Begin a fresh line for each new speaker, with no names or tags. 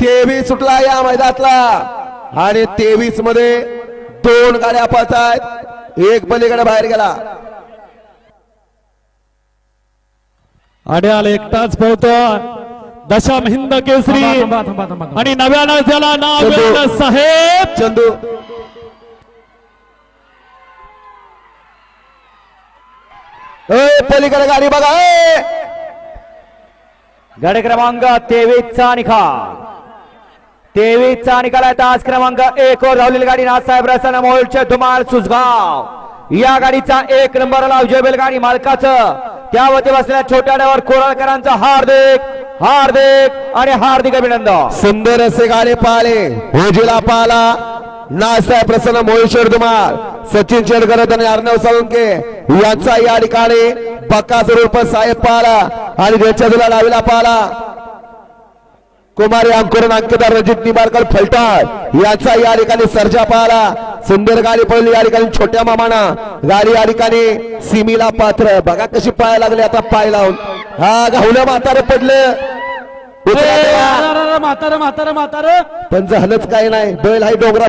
तेवीस सुटला या मैदानातला. आणि तेवीसमध्ये दोन गाड्या पळतायत. एक पलीकडे बाहेर गेला.
अड्याल एकटाच पळतो. दशम हिंद केसरी. आणि नव्यानं त्याला नाव साहेब.
चंदू. ए, पलीकडे गाडी बघा!
गड क्रमांक तेवीस चा निकाल तेवीसचा चा तास क्रमांक एक वर धावलेली गाडी नाथसाहेब रसन मोहोळचे धुमाळ सुसगाव या गाडीचा एक नंबरला विजय बैलगाडी मालकाचं. त्यावरती बसलेल्या छोट्या डावर कोराळकरांचा हार्दिक हार्दिक आणि हार्दिक अभिनंदन.
सुंदर असे गाणे पाहिले. होजीला पाहला नासाहेब प्रसन्न मोहेश्वर धुमाळ. सचिन शेडकर आणि अर्णव साळुंके यांचा या ठिकाणी बक्कासूर उर्फ साहेब पाहला आणि त्याच्या डावीला पाहला कुमारी अंकुरन अंकिता रजित निबारकर फलटाळ याचा या ठिकाणी सर्जा पाहला सुंदर गाडी पडली या ठिकाणी छोट्या मामाना. गाडी या ठिकाणी सिमीला पात्र. बघा कशी पाय लागले आता पाय लावून. हा गावलं म्हातारं पडलं.
म्हातारं म्हातारं म्हातारं.
पण झालंच काही नाही. बैल हाय डोंगरा